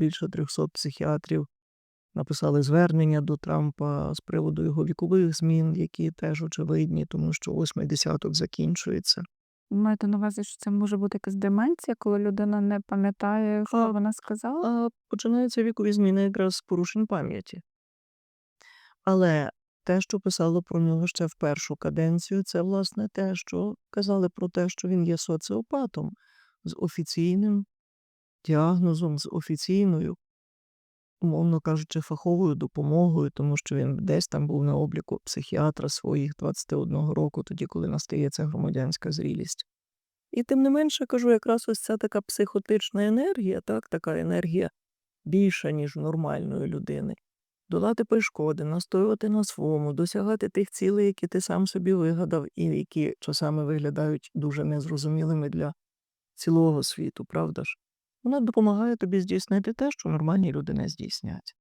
більше 300 психіатрів написали звернення до Трампа з приводу його вікових змін, які теж очевидні, тому що восьмий десяток закінчується. Маєте на увазі, що це може бути якась деменція, коли людина не пам'ятає, що А, вона сказала? А починаються вікові зміни якраз з порушень пам'яті. Але те, що писало про нього ще в першу каденцію, це власне те, що казали про те, що він є соціопатом з офіційним діагнозом, з офіційною, умовно кажучи, фаховою допомогою, тому що він десь там був на обліку психіатра своїх 21 року, тоді, коли настає ця громадянська зрілість. І тим не менше, кажу, якраз ось ця така психотична енергія, так, така енергія більша, ніж нормальної людини. Долати перешкоди, настоювати на своєму, досягати тих цілей, які ти сам собі вигадав, і які часами виглядають дуже незрозумілими для цілого світу, правда ж? Вона допомагає тобі здійснити те, що нормальні люди не здійснять.